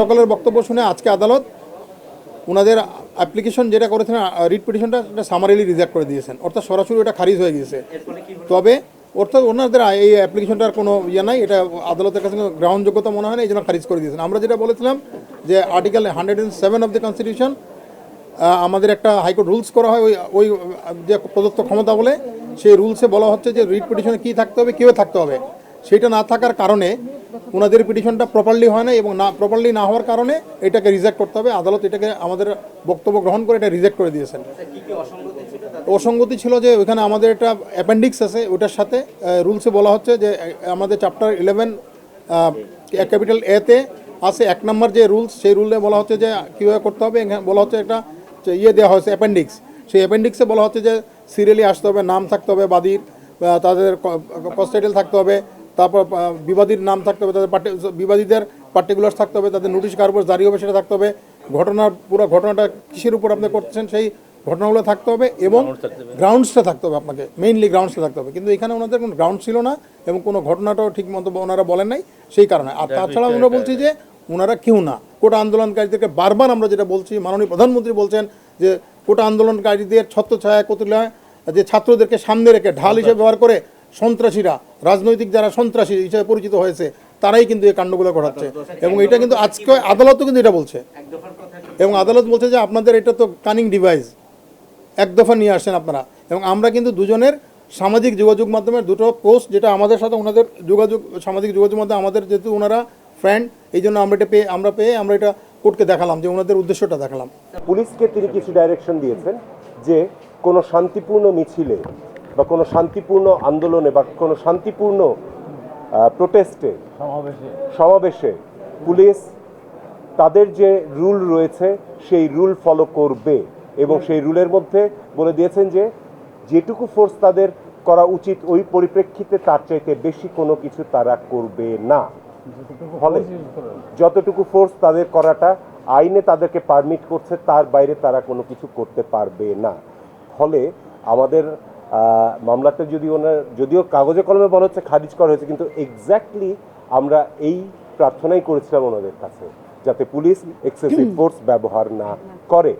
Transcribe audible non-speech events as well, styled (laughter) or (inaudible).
সকলের বক্তব্য শুনে আজকে আদালত ওনাদের অ্যাপ্লিকেশন যেটা করেছেন রিট পিটিশনটা এটা সামারিলি রিজেক্ট করে দিয়েছেন। অর্থাৎ সরাসরি এটা খারিজ হয়ে গিয়েছে। তবে অর্থাৎ ওনাদের এই অ্যাপ্লিকেশনটার কোনো ইয়ে নাই, এটা আদালতের কাছে গ্রহণযোগ্যতা মনে হয় না, এই জন্য খারিজ করে দিয়েছেন। আমরা যেটা বলেছিলাম যে article hundred and seven of the constitution আমাদের একটা হাইকোর্ট রুলস করা হয়, ওই ওই, যে প্রদত্ত ক্ষমতা বলে, সেই রুলসে বলা হচ্ছে যে রিট পিটিশনে কী থাকতে হবে, কীভাবে থাকতে হবে? সেটা না থাকার কারণে ওনাদের পিটিশনটা প্রপারলি হয় না এবং না প্রপারলি না হওয়ার কারণে এটাকে রিজেক্ট করতে হবে। আদালত এটাকে আমাদের বক্তব্য গ্রহণ করে এটা রিজেক্ট করে দিয়েছেন। অসঙ্গতি ছিল যে ওখানে আমাদের একটা অ্যাপেন্ডিক্স আছে ওটার সাথে রুলসে বলা হচ্ছে যে আমাদের চ্যাপ্টার ইলেভেন ক্যাপিটাল এতে আছে এক নম্বর যে রুলস সেই রুলে বলা হচ্ছে যে কীভাবে করতে হবে। এখানে বলা হচ্ছে একটা যে ইয়ে দেওয়া হয়েছে অ্যাপেন্ডিক্স সেই অ্যাপেন্ডিক্সে বলা হচ্ছে যে সিরিয়ালি আসতে হবে নাম থাকতে হবে বাদির তাদের কস্টাইটেল থাকতে হবে তারপর বিবাদীর নাম থাকতে হবে তাদের বিবাদীদের পার্টিকুলার থাকতে হবে তাদের নোটিশ কার উপর জারি হবে সেটা থাকতে হবে। ঘটনার পুরো ঘটনাটা কিসের উপর আপনি করতেছেন সেই ঘটনাগুলো থাকতে হবে এবং গ্রাউন্ডসটা থাকতে হবে। আপনাকে মেইনলি গ্রাউন্ডসটা থাকতে হবে। কিন্তু এখানে ওনাদের কোনো গ্রাউন্ড ছিল না এবং কোনো ঘটনাটাও ঠিক মতো ওনারা বলেন নাই সেই কারণে। আর তাছাড়া আমরা বলছি যে ওনারা কেউ না। কোটা আন্দোলনকারীদেরকে বারবার আমরা যেটা বলছি মাননীয় প্রধানমন্ত্রী বলছেন যে কোটা আন্দোলনকারীদের ছত্রছায়া কতুলায় যে ছাত্রদেরকে সামনে রেখে ঢাল হিসেবে ব্যবহার করে সন্ত্রাসীরা, রাজনৈতিক যারা সন্ত্রাসী হিসেবে পরিচিত হয়েছে, তারাই কিন্তু এই কাণ্ডগুলো ঘটাচ্ছে। এবং এটা কিন্তু আজকে আদালতও কিন্তু এটা বলছে। এবং আদালত বলছে যে আপনাদের এটা তো কানিং ডিভাইস এক দফা নিয়ে আসছেন আপনারা। এবং আমরা কিন্তু দুজনের সামাজিক যোগাযোগ মাধ্যমের দুটো পোস্ট যেটা আমাদের সাথে ওনাদের যোগাযোগ, সামাজিক যোগাযোগ মাধ্যমে আমাদের যেহেতু ওনারা ফ্রেন্ড এই জন্য আমরা এটা পেয়ে, আমরা পেয়ে আমরা এটা কোর্টকে দেখালাম, যে ওনাদের উদ্দেশ্যটা দেখালাম। পুলিশকে তিনি কিছু ডাইরেকশন দিয়েছেন যে কোনো শান্তিপূর্ণ মিছিলে বা কোনো শান্তিপূর্ণ আন্দোলনে বা কোনো শান্তিপূর্ণ প্রোটেস্টে সমাবেশে। পুলিশ তাদের যে রুল রয়েছে সেই রুল ফলো করবে এবং সেই রুলের মধ্যে বলে দিয়েছেন যে যেটুকু ফোর্স তাদের করা উচিত ওই পরিপ্রেক্ষিতে তার চাইতে বেশি কোনো কিছু তারা করবে না। ফলে যতটুকু ফোর্স তাদের করাটা আইনে তাদেরকে পারমিট করছে তার বাইরে তারা কোনো কিছু করতে পারবে না। ফলে আমাদের আহ, মামলাটা যদি ওনার যদিও কাগজে কলমে বলা হচ্ছে খারিজ করা হয়েছে কিন্তু এক্স্যাক্টলি আমরা এই প্রার্থনাই করেছিলাম ওনাদের কাছে যাতে পুলিশ এক্সেসিভ ফোর্স (clears throat) ব্যবহার না করে।